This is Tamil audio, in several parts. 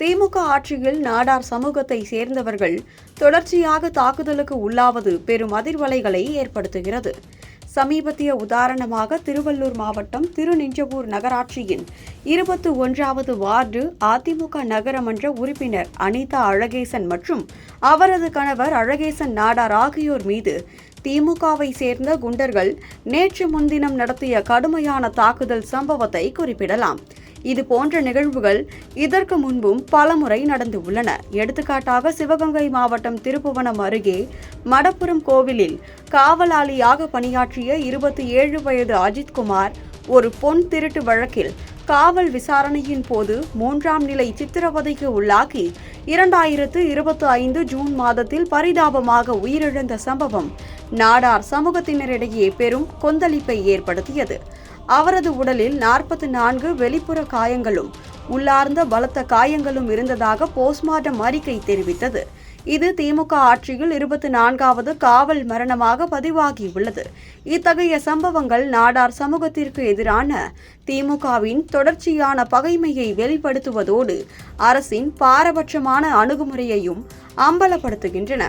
திமுக ஆட்சியில் நாடார் சமூகத்தை சேர்ந்தவர்கள் தொடர்ச்சியாக தாக்குதலுக்கு உள்ளாவது பெரும் அதிர்வலைகளை ஏற்படுத்துகிறது. சமீபத்திய உதாரணமாக திருவள்ளூர் மாவட்டம் திருநிஞ்சவூர் நகராட்சியின் இருபத்து ஒன்றாவது வார்டு அதிமுக நகரமன்ற உறுப்பினர் அனிதா அழகேசன் மற்றும் அவரது கணவர் அழகேசன் நாடார் ஆகியோர் மீது திமுகவை சேர்ந்த குண்டர்கள் நேற்று முன்தினம் நடத்திய கடுமையான தாக்குதல் சம்பவத்தை குறிப்பிடலாம். இது போன்ற நிகழ்வுகள் இதற்கு முன்பும் பலமுறை நடந்து உள்ளன. எடுத்துக்காட்டாக சிவகங்கை மாவட்டம் திருப்புவனம் அருகே மடப்புரம் கோவிலில் காவலாளியாக பணியாற்றிய இருபத்தி ஏழு வயது அஜித்குமார் ஒரு பொன் திருட்டு வழக்கில் காவல் விசாரணையின் போது மூன்றாம் நிலை சித்திரவதைக்கு உள்ளாகி இரண்டாயிரத்து இருபத்தி ஐந்து ஜூன் மாதத்தில் பரிதாபமாக உயிரிழந்த சம்பவம் நாடார் சமூகத்தினரிடையே பெரும் கொந்தளிப்பை ஏற்படுத்தியது. அவரது உடலில் நாற்பத்தி நான்கு வெளிப்புற காயங்களும் உள்ளார்ந்த பலத்த காயங்களும் இருந்ததாக போஸ்ட்மார்ட்டம் அறிக்கை தெரிவித்தது. இது திமுக ஆட்சியில் இருபத்தி நான்காவது காவல் மரணமாக பதிவாகியுள்ளது. இத்தகைய சம்பவங்கள் நாடார் சமூகத்திற்கு எதிரான திமுகவின் தொடர்ச்சியான பகைமையை வெளிப்படுத்துவதோடு அரசின் பாரபட்சமான அணுகுமுறையையும் அம்பலப்படுத்துகின்றன.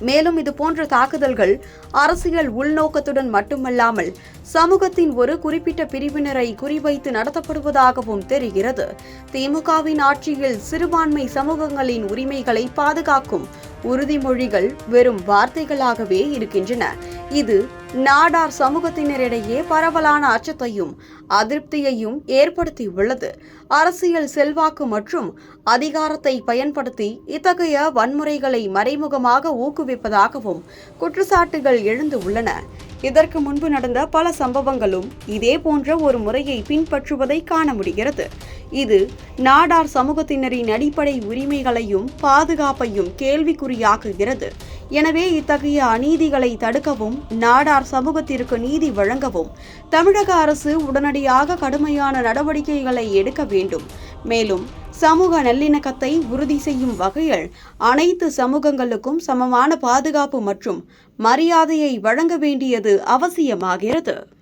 மேலும் இது போன்ற தாக்குதல்கள் அரசியல் உள்நோக்கத்துடன் மட்டுமல்லாமல் சமூகத்தின் ஒரு குறிப்பிட்ட பிரிவினரை குறிவைத்து நடத்தப்படுவதாகவும் தெரிகிறது. திமுகவின் ஆட்சியில் சிறுபான்மை சமூகங்களின் உரிமைகளை பாதுகாக்கும் உறுதிமொழிகள் வெறும் வார்த்தைகளாகவே இருக்கின்றன. இது நாடார் சமூகத்தினரிடையே பரவலான அச்சத்தையும் அதிருப்தியையும் ஏற்படுத்தியுள்ளது. அரசியல் செல்வாக்கு மற்றும் அதிகாரத்தை பயன்படுத்தி இத்தகைய வன்முறைகளை மறைமுகமாக ஊக்குவிப்பதாகவும் குற்றச்சாட்டுகள் எழுந்து உள்ளன. இதற்கு முன்பு நடந்த பல சம்பவங்களும் இதே போன்ற ஒரு முறையை பின்பற்றுவதை காண முடிகிறது. இது நாடார் சமூகத்தினரின் அடிப்படை உரிமைகளையும் பாதுகாப்பையும் கேள்விக்குறியாக்குகிறது எனவே இத்தகைய அநீதிகளை தடுக்கவும் நாடார் சமூகத்திற்கு நீதி வழங்கவும் தமிழக அரசு உடனடியாக கடுமையான நடவடிக்கைகளை எடுக்க வேண்டும். மேலும் சமூக நல்லிணக்கத்தை உறுதி செய்யும் வகையில் அனைத்து சமூகங்களுக்கும் சமமான பாதுகாப்பு மற்றும் மரியாதையை வழங்க வேண்டியது அவசியமாகிறது.